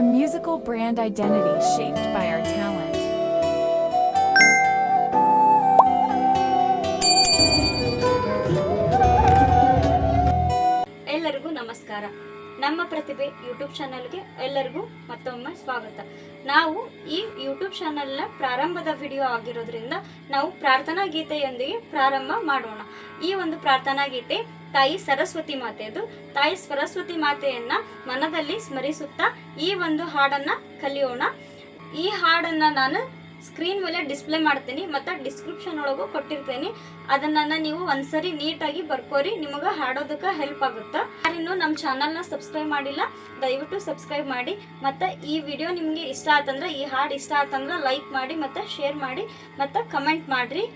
a musical brand identity shaped by our talent. ಎಲ್ಲರಿಗೂ ನಮಸ್ಕಾರ ನಮ್ಮ ಪ್ರತಿಭೆ ಯೂಟ್ಯೂಬ್ ಚಾನಲ್ಗೆ ಎಲ್ಲರಿಗೂ ಮತ್ತೊಮ್ಮೆ ಸ್ವಾಗತ ನಾವು ಈ ಯೂಟ್ಯೂಬ್ ಚಾನಲ್ನ ಪ್ರಾರಂಭದ ವಿಡಿಯೋ ಆಗಿರೋದ್ರಿಂದ ನಾವು ಪ್ರಾರ್ಥನಾ ಗೀತೆಯೊಂದಿಗೆ ಪ್ರಾರಂಭ ಮಾಡೋಣ. ಈ ಒಂದು ಪ್ರಾರ್ಥನಾ ಗೀತೆ ತಾಯಿ ಸರಸ್ವತಿ ಮಾತೆಯದು ತಾಯಿ ಸರಸ್ವತಿ ಮಾತೆಯನ್ನ ಮನದಲ್ಲಿ ಸ್ಮರಿಸುತ್ತಾ ಈ ಒಂದು ಹಾಡನ್ನ ಕಲಿಯೋಣ. ಈ ಹಾಡನ್ನ ನಾನು ಸ್ಕ್ರೀನ್ ಮೇಲೆ ಡಿಸ್ಪ್ಲೇ ಮಾಡ್ತೀನಿ ಮತ್ತು ಡಿಸ್ಕ್ರಿಪ್ಷನ್ ಒಳಗೂ ಕೊಟ್ಟಿರ್ತೀನಿ. ಅದನ್ನ ನೀವು ಒಂದ್ಸರಿ ನೀಟಾಗಿ ಬರ್ಕೋರಿ, ನಿಮಗೆ ಹಾಡೋದಕ್ಕೆ ಹೆಲ್ಪ್ ಆಗುತ್ತೆ. ಯಾರಿನ್ನೂ ನಮ್ಮ ಚಾನಲ್ನ ಸಬ್ಸ್ಕ್ರೈಬ್ ಮಾಡಿಲ್ಲ, ದಯವಿಟ್ಟು ಸಬ್ಸ್ಕ್ರೈಬ್ ಮಾಡಿ ಮತ್ತು ಈ ವಿಡಿಯೋ ನಿಮಗೆ ಇಷ್ಟ ಆತಂದ್ರೆ ಈ ಹಾಡು ಇಷ್ಟ ಆತಂದ್ರೆ ಲೈಕ್ ಮಾಡಿ ಮತ್ತು ಶೇರ್ ಮಾಡಿ ಮತ್ತು ಕಮೆಂಟ್ ಮಾಡಿರಿ.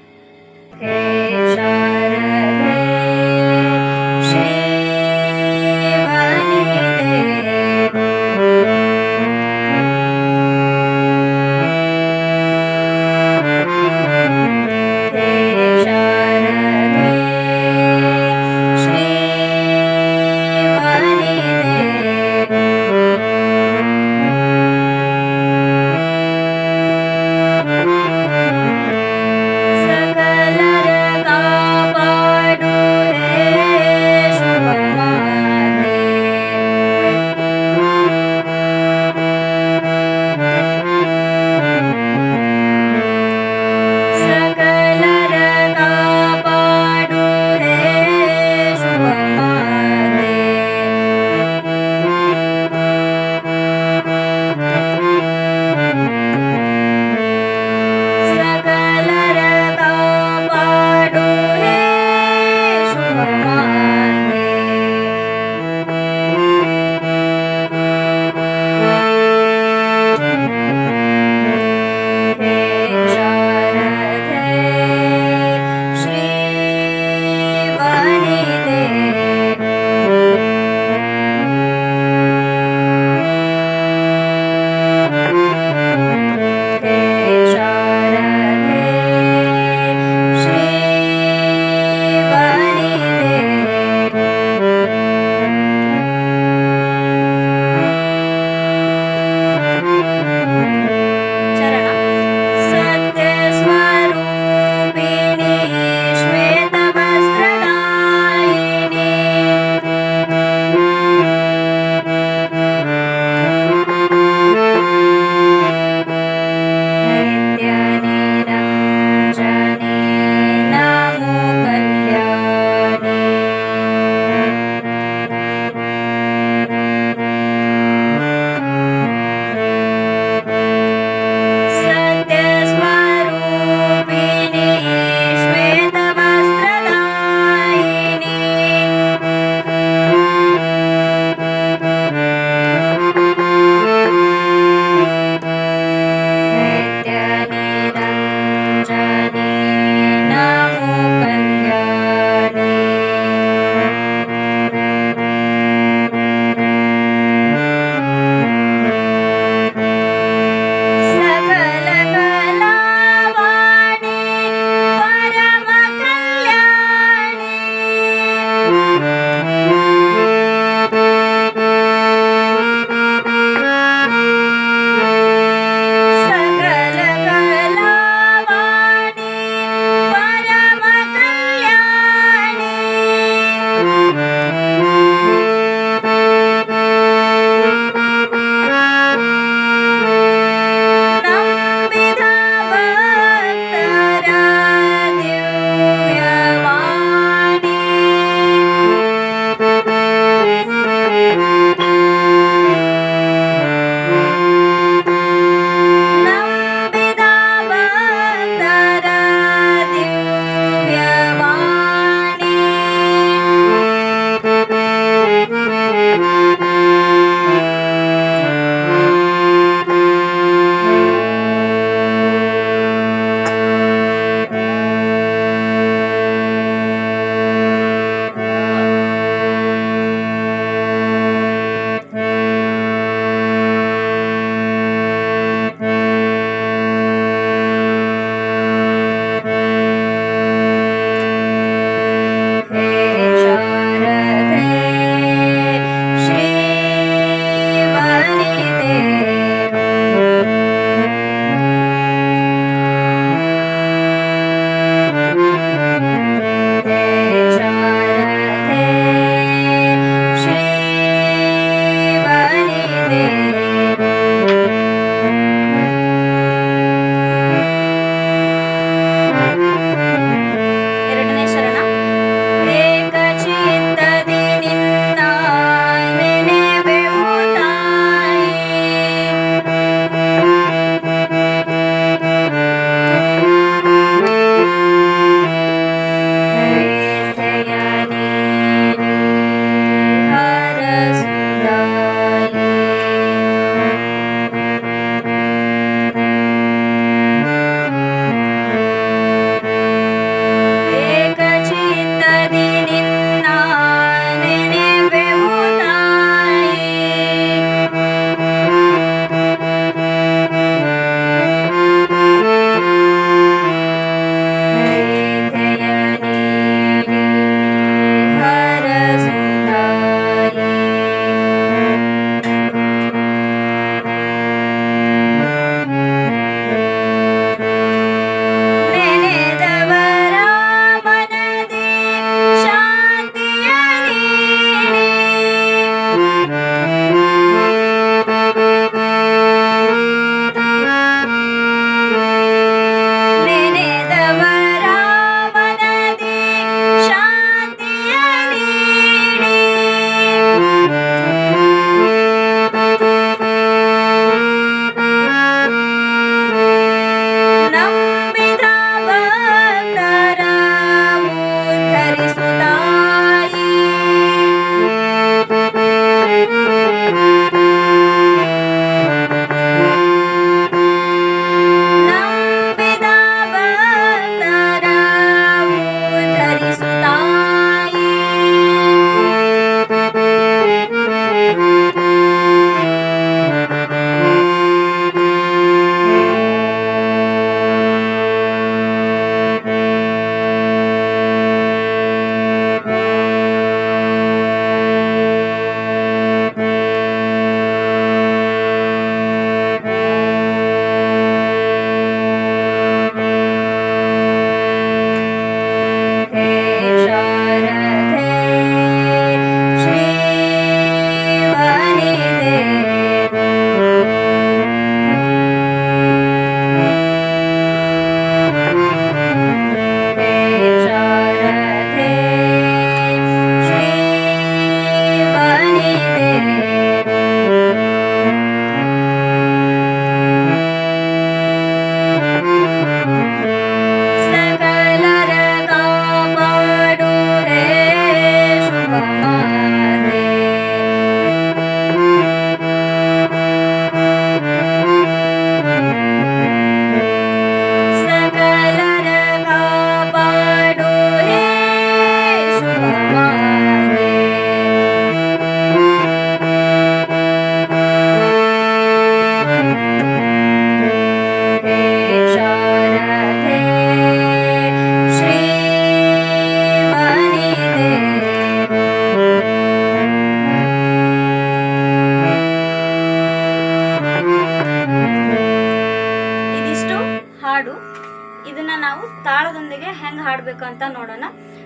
ಅಂತ ನೋಡೋಣ.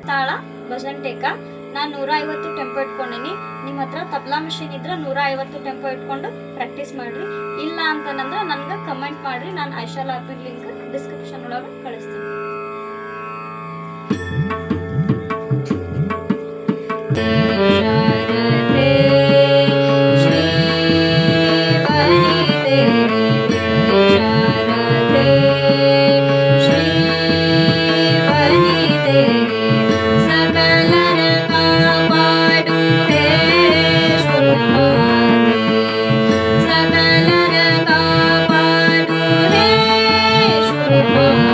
ತಾಳ ಭಜಂಟೇಕ ನಾನು ನೂರ ಐವತ್ತು ಟೆಂಪೋ ಇಟ್ಕೊಂಡೀನಿ. ನಿಮ್ಮ ಹತ್ರ ತಬ್ಲಾ ಮಿಷಿನ್ ಇದ್ರೆ ನೂರ ಐವತ್ತು ಟೆಂಪೋ ಇಟ್ಕೊಂಡು ಪ್ರಾಕ್ಟೀಸ್ ಮಾಡ್ರಿ. ಇಲ್ಲ ಅಂತಂದ್ರೆ ನನಗೆ ಕಮೆಂಟ್ ಮಾಡಿರಿ. ನಾನು ಐಶಾಲ ಆಪಿನ ಲಿಂಕ್ ಡಿಸ್ಕ್ರಿಪ್ಷನ್ ಒಳಗೆ ಕಳಿಸ್ತೀನಿ. Thank you.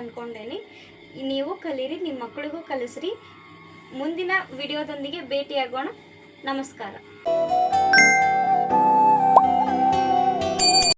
ಅಂದ್ಕೊಂಡೇನಿ ನೀವು ಕಲೀರಿ ನಿಮ್ಮ ಮಕ್ಕಳಿಗೂ ಕಲಿಸ್ರಿ. ಮುಂದಿನ ವಿಡಿಯೋದೊಂದಿಗೆ ಭೇಟಿಯಾಗೋಣ. ನಮಸ್ಕಾರ.